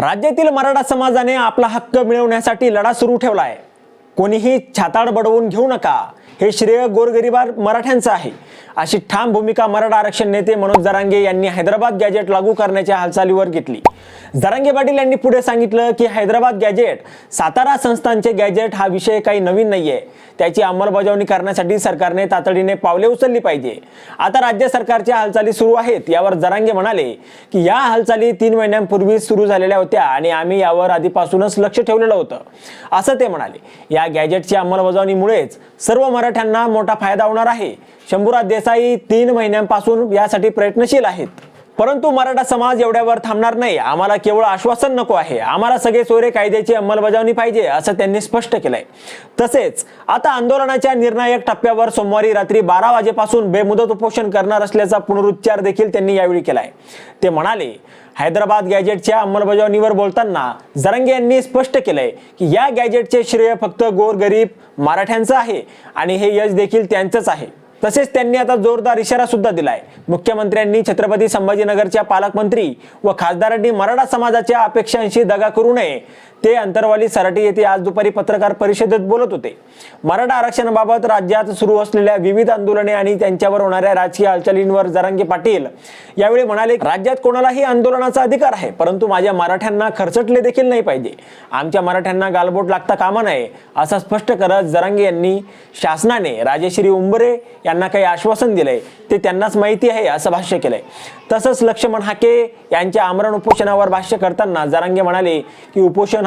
राज्यातील मराठा समाजाने आपला हक्क मिळवण्यासाठी लढा सुरू ठेवला आहे कोणीही छाताड बडवून घेऊ नका. हे श्रेय गोरगरिबार मराठ्यांचं आहे. अशी ठाम भूमिका मराठा आरक्षण नेते मनोज जरांगे यांनी हैदराबाद गॅजेट लागू करण्याच्या हालचालीवर घेतली. जरांगे पाटील यांनी पुढे सांगितलं की हैदराबाद गॅजेट सातारा संस्थांचे गॅजेट हा विषय काही नवीन नाहीये. त्याची अंमलबजावणी करण्यासाठी सरकारने तातडीने पावले उचलली पाहिजे. आता राज्य सरकारच्या हालचाली सुरू आहेत. यावर जरांगे म्हणाले की या हालचाली तीन महिन्यांपूर्वी सुरू झालेल्या होत्या आणि आम्ही यावर आधीपासूनच लक्ष ठेवलेलं होतं. असं ते म्हणाले. या गॅजेटच्या अंमलबजावणीमुळेच सर्व मराठ्यांना मोठा फायदा होणार आहे. शंभूराज देसाई तीन महिन्यांपासून यासाठी प्रयत्नशील आहेत. परंतु मराठा समाज एवढ्यावर थांबणार नाही. आम्हाला केवळ आश्वासन नको आहे. आम्हाला सगळे सोयरे कायद्याची अंमलबजावणी पाहिजे असं त्यांनी स्पष्ट केलंय. तसेच आता आंदोलनाच्या निर्णायक टप्प्यावर सोमवारी रात्री बारा वाजेपासून बेमुदत उपोषण करणार असल्याचा पुनरुच्चार देखील त्यांनी यावेळी केलाय. ते म्हणाले हैदराबाद गॅजेटच्या अंमलबजावणीवर बोलताना जरंगे यांनी स्पष्ट केलंय की या गॅजेटचे श्रेय फक्त गोरगरीब मराठ्यांचं आहे आणि हे यश देखील त्यांचंच आहे. तसेच त्यांनी आता जोरदार इशारा सुद्धा दिलाय. मुख्यमंत्र्यांनी छत्रपती संभाजीनगरच्या पालकमंत्री व खासदारांनी मराठा समाजाच्या अपेक्षांशी दगा करू नये. ते अंतरवाली सराटी येथे आज दुपारी पत्रकार परिषदेत बोलत होते. मराठा आरक्षणाबाबत राज्यात सुरू असलेल्या विविध आंदोलने आणि त्यांच्यावर होणाऱ्या राजकीय हालचालींवर जरांगे पाटील यावेळी म्हणाले राज्यात कोणालाही आंदोलनाचा अधिकार आहे परंतु माझ्या मराठ्यांना खर्चटले देखील नाही पाहिजे. आमच्या मराठ्यांना गालबोट लागता कामा नये असं स्पष्ट करत जरांगे यांनी शासनाने राजेश्री उंबरे यांना काही आश्वासन दिलंय. ते त्यांनाच माहिती आहे असं भाष्य केलंय. तसंच लक्ष्मण हाके यांच्या आमरण उपोषणावर भाष्य करताना जरांगे म्हणाले की उपोषण